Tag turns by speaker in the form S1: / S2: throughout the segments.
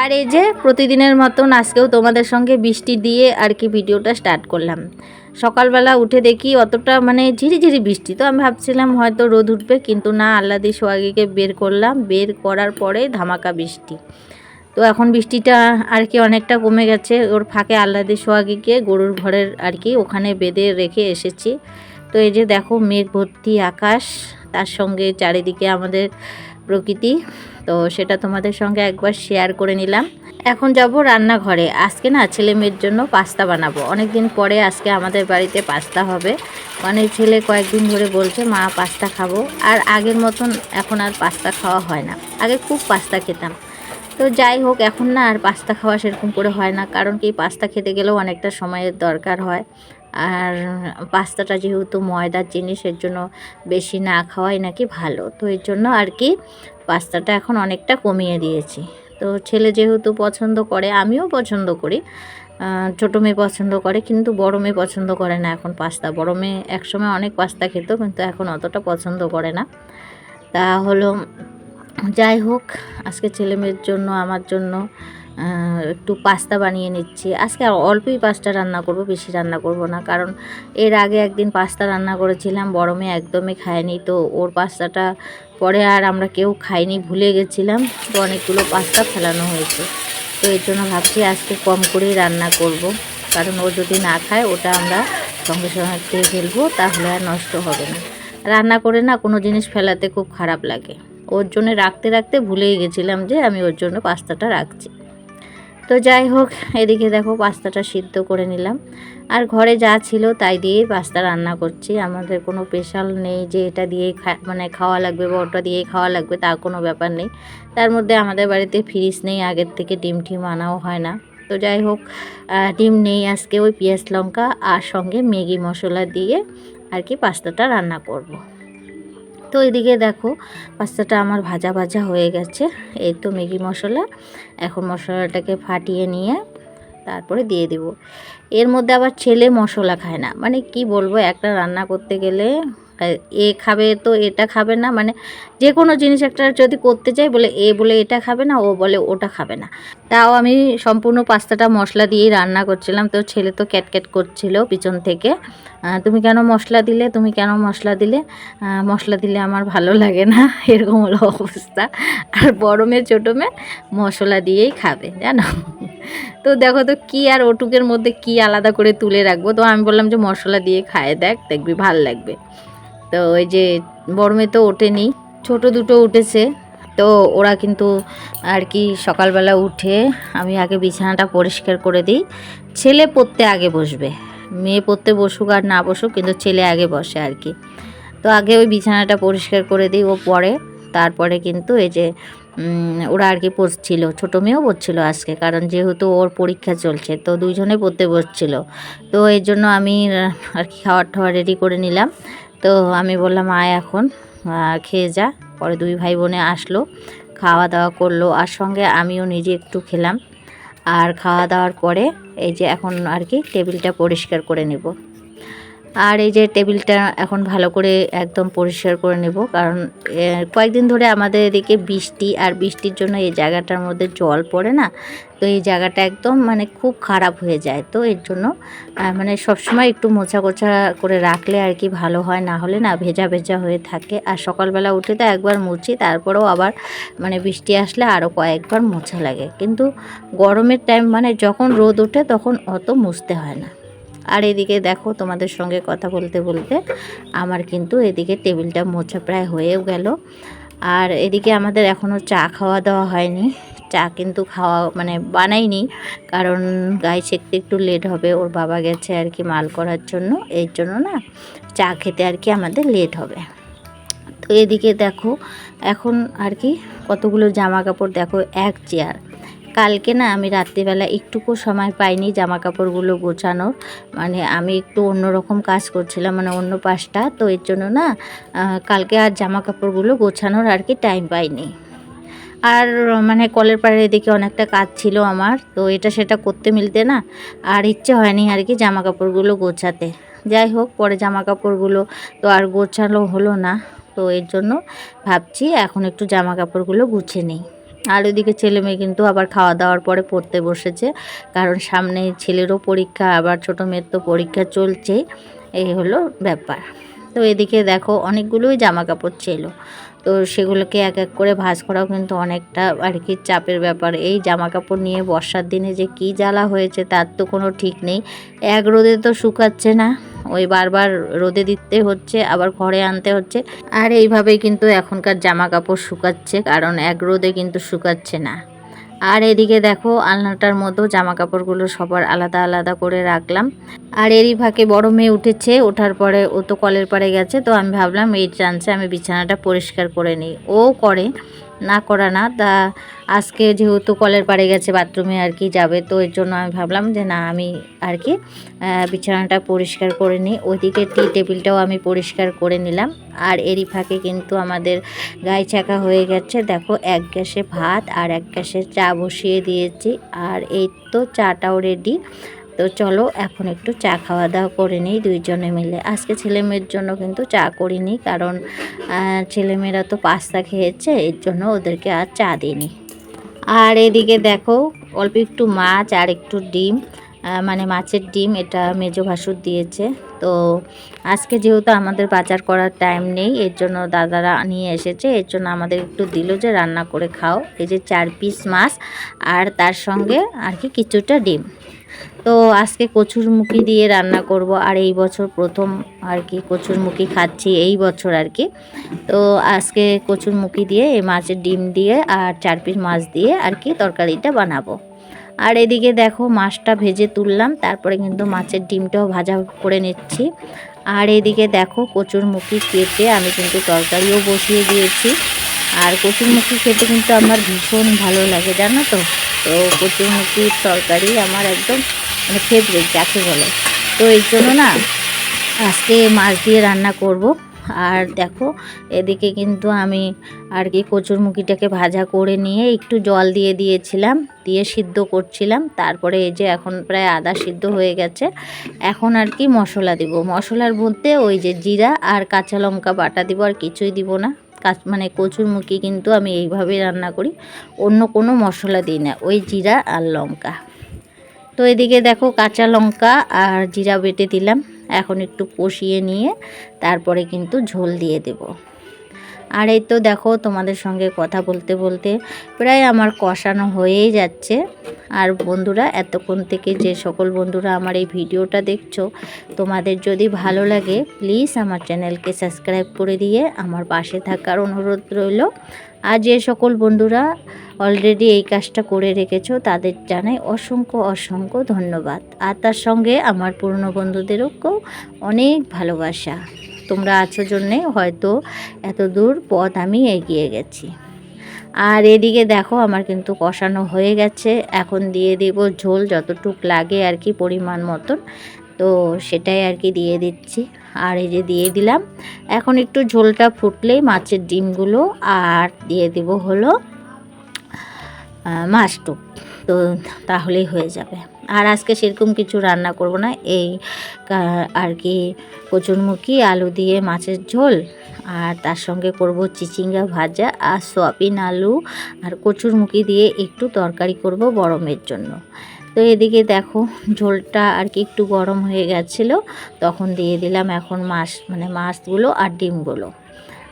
S1: আর এই যে প্রতিদিনের মতন আজকেও তোমাদের সঙ্গে বৃষ্টি দিয়ে আর কি ভিডিওটা স্টার্ট করলাম। সকালবেলা উঠে দেখি অতটা মানে ঝিরিঝিরি বৃষ্টি, তো আমি ভাবছিলাম হয়তো রোদ উঠবে, কিন্তু না আল্লাদি সোয়াগিকে বের করলাম, বের করার পরে ধামাকা বৃষ্টি। তো এখন বৃষ্টিটা আর কি অনেকটা কমে গেছে, ওর ফাঁকে আল্লাদি সোয়াগিকে গরুর ঘরের আর কি ওখানে বেঁধে রেখে এসেছি। তো এই যে দেখো মেঘ ভর্তি আকাশ, তার সঙ্গে চারিদিকে আমাদের প্রকৃতি। তো সেটা তোমাদের সঙ্গে একবার শেয়ার করে নিলাম। এখন যাব রান্নাঘরে। আজকে না ছেলে মেয়ের জন্য পাস্তা বানাবো। অনেক দিন পরে আজকে আমাদের বাড়িতে পাস্তা হবে। মানে ছেলে কয়েকদিন ধরে বলছে, মা, পাস্তা খাব। আর আগের মতন এখন আর পাস্তা খাওয়া হয় না। আগে খুব পাস্তা খেতাম। তো যাই হোক, এখন না আর পাস্তা খাওয়া সেরকম করে হয় না। কারণ কি, পাস্তা খেতে গেলেও অনেকটা সময়ের দরকার হয়। আর পাস্তাটা যেহেতু ময়দার জিনিস, এর জন্য বেশি না খাওয়াই নাকি ভালো। তো এর জন্য আর কি পাস্তাটা এখন অনেকটা কমিয়ে দিয়েছি। তো ছেলে যেহেতু পছন্দ করে, আমিও পছন্দ করি। ছোটো মেয়ে পছন্দ করে, কিন্তু বড় মেয়ে পছন্দ করে না এখন পাস্তা। বড় মেয়ে একসময় অনেক পাস্তা খেত, কিন্তু এখন অতটা পছন্দ করে না। তা হলো যাই হোক, আজকে ছেলে মেয়ের জন্য, আমার জন্য একটু পাস্তা বানিয়ে নিচ্ছি। আজকে অল্পই পাস্তা রান্না করব, বেশি রান্না করব না। কারণ এর আগে একদিন পাস্তা রান্না করেছিলাম বড় মেয়ে একদমই খায়নি। তো ওর পাস্তাটা পরে আর আমরা কেউ খাইনি, ভুলে গেছিলাম। তো অনেকগুলো পাস্তা ফেলানো হয়েছে। তো এর জন্য ভাবছি আজকে কম করেই রান্না করব। কারণ ও যদি না খায়, ওটা আমরা সঙ্গে সঙ্গে খেয়ে ফেলব, তাহলে আর নষ্ট হবে না। রান্না করে না, কোনো জিনিস ফেলাতে খুব খারাপ লাগে। ওর জন্য রাখতে রাখতে ভুলেই গেছিলাম যে আমি ওর জন্য পাস্তাটা রাখছি। তো যাই হোক, এদিকে দেখো পাস্তাটা সিদ্ধ করে নিলাম। আর ঘরে যা ছিল তাই দিয়েই পাস্তা রান্না করছি। আমাদের কোনো স্পেশাল নেই যে এটা দিয়েই খা মানে খাওয়া লাগবে বা ওটা দিয়েই খাওয়া লাগবে তার কোনো ব্যাপার নেই। তার মধ্যে আমাদের বাড়িতে ফ্রিজ নেই, আগের থেকে ডিম টিম আনাও হয় না। তো যাই হোক ডিম নেই আজকে ওই পেঁয়াজ লঙ্কা আর সঙ্গে ম্যাগি মশলা দিয়ে আর কি পাস্তাটা রান্না করব। তো এদিকে দেখো, পাস্তাটা আমার ভাজা ভাজা হয়ে গেছে। এই তো ম্যাগি মশলা, এখন মশলাটাকে ফাটিয়ে নিয়ে তারপরে দিয়ে দেব। এর মধ্যে আবার ছেলে মশলা খায় না। মানে কি বলব, একটা রান্না করতে গেলে এ খাবে তো এটা খাবে না। মানে যে কোনো জিনিস একটা যদি করতে চাই, বলে এ বলে এটা খাবে না, ও বলে ওটা খাবে না। তাও আমি সম্পূর্ণ পাস্তাটা মশলা দিয়েই রান্না করছিলাম। তো ছেলে তো ক্যাটক্যাট করছিল পিছন থেকে। তুমি কেন মশলা দিলে? তুমি কেন মশলা দিলে? মশলা দিলে আমার ভালো লাগে না। এরকম হলো অবস্থা। আর বড় মেয়ে, ছোটো মেয়ে মশলা দিয়েই খাবে, জানো? তো দেখো তো কি আর ওটুকের মধ্যে কি আলাদা করে তুলে রাখব? তো আমি বললাম যে মশলা দিয়ে খায় দেখ, দেখবি ভালো লাগবে। তো ওই যে বড় মেয়ে তো ওঠেনি, ছোট দুটো উঠেছে। তো ওরা কিন্তু আর কি সকালবেলা উঠে আমি আগে বিছানাটা পরিষ্কার করে দিই। ছেলে পড়তে আগে বসবে, মেয়ে পড়তে বসুক আর না বসুক, কিন্তু ছেলে আগে বসে আর কি। তো আগে ওই বিছানাটা পরিষ্কার করে দিই, ও পরে তারপরে কিন্তু এই যে ওরা আর কি পড়ছিল, ছোটো মেয়েও পড়ছিল আজকে, কারণ যেহেতু ওর পরীক্ষা চলছে, তো দুইজনে পড়তে বসছিল। তো এর জন্য আমি আর কি খাওয়ার টাওয়ার রেডি করে নিলাম। তো আমি বললাম, আয় এখন খেয়ে যা। পরে দুই ভাই বোনে আসলো, খাওয়া দাওয়া করল। আর সঙ্গে আমিও নিজে একটু খেলাম। আর খাওয়া দাওয়ার পরে এই যে এখন আর কি টেবিলটা পরিষ্কার করে নেব। আর এই যে টেবিলটা এখন ভালো করে একদম পরিষ্কার করে নেব, কারণ কয়েকদিন ধরে আমাদের এদিকে বৃষ্টি আর বৃষ্টির জন্য এই জায়গাটার মধ্যে জল পড়ে না, তো এই জায়গাটা একদম মানে খুব খারাপ হয়ে যায়, তো এর জন্য মানে সবসময় একটু মোছা কোছা করে রাখলে আর কি ভালো হয়, না হলে না ভেজা ভেজা হয়ে থাকে। আর সকালবেলা উঠে তো একবার মুছি, তারপরেও আবার মানে বৃষ্টি আসলে আরও কয়েকবার মোছা লাগে, কিন্তু গরমের টাইম মানে যখন রোদ ওঠে তখন অত মুছতে হয় না। আর এদিকে দেখো তোমাদের সঙ্গে কথা বলতে বলতে আমার কিন্তু এদিকে টেবিলটা মোছা প্রায় হয়েও গেল। আর এদিকে আমাদের এখনও চা খাওয়া দাওয়া হয়নি। চা কিন্তু খাওয়া মানে বানাইনি কারণ গায়ে শেখতে একটু লেট হবে। ওর বাবা গেছে আর কি মাল করার জন্য। এর জন্য না চা খেতে আর কি আমাদের লেট হবে। তো এদিকে দেখো এখন আর কি কতগুলো জামা কাপড় দেখো, এক চেয়ার কালকে না আমি রাত্রিবেলা একটুকু সময় পাইনি জামা কাপড়গুলো গোছানোর। মানে আমি একটু অন্যরকম কাজ করছিলাম মানে অন্য পাশটা। তো এর জন্য না কালকে আর জামা কাপড়গুলো গোছানোর আর কি টাইম পাইনি। আর মানে কলের পাড়ের এদিকে অনেকটা কাজ ছিল আমার, তো এটা সেটা করতে মিলতে না আর ইচ্ছে হয়নি আর কি জামা কাপড়গুলো গোছাতে। যাই হোক, পরে জামা কাপড়গুলো তো আর গোছানো হলো না, তো এর জন্য ভাবছি এখন একটু জামা কাপড়গুলো গুছিয়ে নিই। আর ওইদিকে ছেলে মেয়ে কিন্তু আবার খাওয়া দাওয়ার পরে পড়তে বসেছে। কারণ সামনে ছেলেরও পরীক্ষা, আবার ছোটো মেয়ের তো পরীক্ষা চলছেই। এই হলো ব্যাপার। তো এদিকে দেখো অনেকগুলোই জামা কাপড় ছিল। তো সেগুলোকে এক এক করে ভাঁজ করাও কিন্তু অনেকটা আর কি চাপের ব্যাপার। এই জামা কাপড় নিয়ে বর্ষার দিনে যে কি জ্বালা হয়েছে তার তো কোনো ঠিক নেই। এক রোদে তো শুকাচ্ছে না, ওই বারবার রোদে দিতে হচ্ছে, আবার ঘরে আনতে হচ্ছে। আর এইভাবেই কিন্তু এখনকার জামা কাপড় শুকাচ্ছে, কারণ এক রোদে কিন্তু শুকাচ্ছে না। আর এদিকে দেখো, আলনাটার মতো জামা কাপড়গুলো সবার আলাদা আলাদা করে রাখলাম। আর এরই ফাঁকে বড় মেয়ে উঠেছে, ওঠার পরে ও তো কলের পাড়ে গেছে, তো আমি ভাবলাম এই চান্সে আমি বিছানাটা পরিষ্কার করে নিই। ও করে না করা না। তা আজকে যেহেতু কলের পাড়ে গেছে, বাথরুমে আর কি যাবে, তো এর জন্য আমি ভাবলাম যে না, আমি আর কি বিছানাটা পরিষ্কার করে নিই। ওইদিকে টি টেবিলটাও আমি পরিষ্কার করে নিলাম। আর এরই ফাঁকে কিন্তু আমাদের গায়ে চাকা হয়ে গেছে। দেখো, এক গ্যাসে ভাত আর এক গ্যাসে চা বসিয়ে দিয়েছি। আর এই তো চাটাও রেডি তো চলো এখন একটু চা খাওয়া দাওয়া করে নিই দুইজনে মিলে। আজকে ছেলে মেয়ের জন্য কিন্তু চা করিনি কারণ ছেলেমেয়েরা তো পাস্তা খেয়েছে, এর জন্য ওদেরকে আর চা দিইনি। আর এদিকে দেখো, অল্প একটু মাছ আর একটু ডিম মানে মাছের ডিম, এটা মেজো ভাসুর দিয়েছে। তো আজকে যেহেতু আমাদের বাজার করার টাইম নেই, এর জন্য দাদারা নিয়ে এসেছে, এর জন্য আমাদের একটু দিল যে রান্না করে খাও। এই যে চার পিস মাছ আর তার সঙ্গে আর কি কিছুটা ডিম। তো আজকে কচুরমুখী দিয়ে রান্না করব আর এই বছর প্রথম আর কি কচুরমুখী খাচ্ছি এই বছর আর কি। তো আজকে কচুরমুখী দিয়ে এই মাছের ডিম দিয়ে আর চার পিস মাছ দিয়ে আর কি তরকারিটা বানাবো। আর এদিকে দেখো মাছটা ভেজে তুললাম, তারপরে কিন্তু মাছের ডিমটাও ভাজা করে নিচ্ছি। আর এদিকে দেখো কচুরমুখী কেটে আমি কিন্তু তরকারিও বসিয়ে দিয়েছি। আর কচুরমুখী খেতে কিন্তু আমার ভীষণ ভালো লাগে, জানো তো? তো কচুরমুখির তরকারি আমার একদম মানে ফেভারিট যাকে বলে। তো এই জন্য না, আজকে মাছ দিয়ে রান্না করব। আর দেখো, এদিকে কিন্তু আমি আর কি কচুরমুখিটাকে ভাজা করে নিয়ে একটু জল দিয়ে দিয়েছিলাম, দিয়ে সিদ্ধ করছিলাম। তারপরে এই যে এখন প্রায় আদা সিদ্ধ হয়ে গেছে। এখন আর কি মশলা দিব। মশলার মধ্যে ওই যে জিরা আর কাঁচা লঙ্কা বাটা দিব, আর কিছুই দিব না। কাঁচ মানে কচুরমুখি কিন্তু আমি এইভাবেই রান্না করি। অন্য কোনো মশলা দিই না। ওই জিরা আর লঙ্কা। তো এদিকে দেখো কাঁচা লঙ্কা আর জিরা বেটে দিলাম। এখন একটু কষিয়ে নিয়ে তারপরে কিন্তু ঝোল দিয়ে দেব। আর এই তো দেখো তোমাদের সঙ্গে কথা বলতে বলতে প্রায় আমার কষানো হয়েই যাচ্ছে। আর বন্ধুরা, এতক্ষণ থেকে যে সকল বন্ধুরা আমার এই ভিডিওটা দেখছ, তোমাদের যদি ভালো লাগে প্লিজ আমার চ্যানেলকে সাবস্ক্রাইব করে দিয়ে আমার পাশে থাকার অনুরোধ রইল। আর যে সকল বন্ধুরা অলরেডি এই কাজটা করে রেখেছো, তাদের জানাই অসংখ্য অসংখ্য ধন্যবাদ। আর তার সঙ্গে আমার পুরনো বন্ধুদেরকেও অনেক ভালোবাসা। তোমরা আছো জন্যে হয়তো এত দূর পথ আমি এগিয়ে গেছি। আর এদিকে দেখো আমার কিন্তু কষানো হয়ে গেছে। এখন দিয়ে দেব ঝোল যতটুক লাগে আর কি পরিমাণ মতন। তো সেটাই আর কি দিয়ে দিচ্ছি। আর এই যে দিয়ে দিলাম। এখন একটু ঝোলটা ফুটলেই মাছের ডিমগুলো আর দিয়ে দেব হলো আহ, মাছটুক তো। তাহলেই হয়ে যাবে। আর আজকে সেরকম কিছু রান্না করব না। এই আর কি কচুরমুখী আলু দিয়ে মাছের ঝোল আর তার সঙ্গে করব চিচিঙ্গা ভাজা আর সয়াবিন আলু আর কচুরমুখী দিয়ে একটু তরকারি করব গরমের জন্য। তো এদিকে দেখো ঝোলটা আর কি একটু গরম হয়ে গেছিল। তখন দিয়ে দিলাম এখন মাছ মানে মাছগুলো আর ডিমগুলো।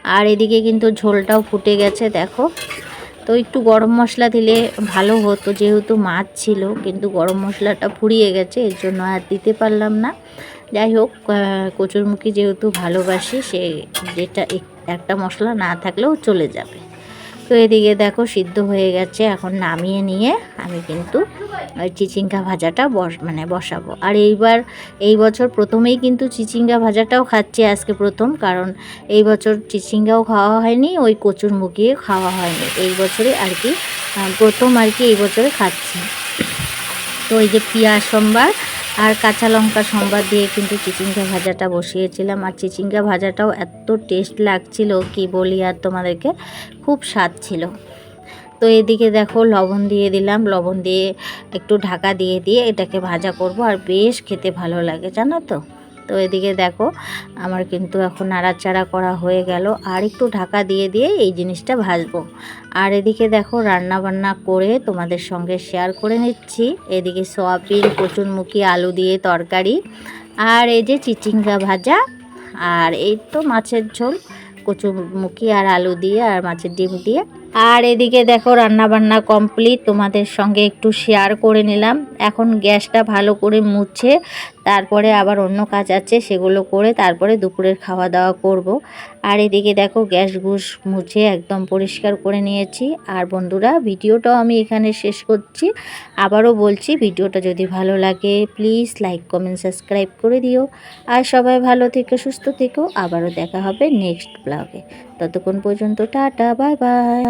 S1: আর এদিকে কিন্তু ঝোলটাও ফুটে গেছে দেখো। তো একটু গরম মশলা দিলে ভালো হতো, যেহেতু মাছ ছিল, কিন্তু গরম মশলাটা ফুরিয়ে গেছে, এর জন্য আর দিতে পারলাম না। যাই হোক কচুরমুখী যেহেতু ভালোবাসি, সে যেটা এক- একটা মশলা না থাকলেও চলে যাবে। তো এদিকে দেখো সিদ্ধ হয়ে গেছে, এখন নামিয়ে নিয়ে আমি কিন্তু ওই চিচিঙ্গা ভাজাটা বস মানে বসাবো। আর এইবার, এই বছর প্রথমেই কিন্তু চিচিঙ্গা ভাজাটাও খাচ্ছি, আজকে প্রথম, কারণ এই বছর চিচিঙ্গাও খাওয়া হয়নি, ওই কচুর মুখিয়ে খাওয়া হয়নি। এই বছরে আর কি প্রথম আর কি এই বছরে খাচ্ছি। তো এই যে পেঁয়াজ সম্বার আর কাঁচা লঙ্কা সম্বাদ দিয়ে কিন্তু চিচিঙ্গা ভাজাটা বসিয়েছিলাম। আর চিচিঙ্গা ভাজাটাও এত টেস্ট লাগছিল, কি বলি আর তোমাদেরকে? খুব স্বাদ ছিল। তো এদিকে দেখো লবণ দিয়ে দিলাম। লবণ দিয়ে একটু ঢাকা দিয়ে দিয়ে এটাকে ভাজা করব। আর বেশ খেতে ভালো লাগে, জানো তো? তো এদিকে দেখো, আমার কিন্তু এখন নাড়াচাড়া করা হয়ে গেল। আর একটু ঢাকা দিয়ে দিয়ে এই জিনিসটা ভাজবো। আর এদিকে দেখো রান্না বান্না করে তোমাদের সঙ্গে শেয়ার করে নিচ্ছি। এদিকে সোয়াবিন, কচুরমুখী আলু দিয়ে তরকারি। আর এই যে চিচিঙ্গা ভাজা, আর এই তো মাছের ঝোল। কচুরমুখী আর আলু দিয়ে আর মাছের ডিম দিয়ে। আর এদিকে দেখো রান্না বান্না কমপ্লিট তোমাদের সঙ্গে একটু শেয়ার করে নিলাম। এখন গ্যাসটা ভালো করে মুছে, তারপরে আবার অন্য কাজ আছে, সেগুলো করে তারপরে দুপুরের খাওয়া দাওয়া করব। আর এদিকে দেখো গ্যাস গুস মুছে একদম পরিষ্কার করে নিয়েছি। আর বন্ধুরা, ভিডিওটাও আমি এখানে শেষ করছি। আবারও বলছি, ভিডিওটা যদি ভালো লাগে প্লিজ লাইক কমেন্ট সাবস্ক্রাইব করে দিও। আর সবাই ভালো থেকে, সুস্থ থেকো। আবারও দেখা হবে নেক্সট ব্লগে ততক্ষণ পর্যন্ত টাটা বাই বাই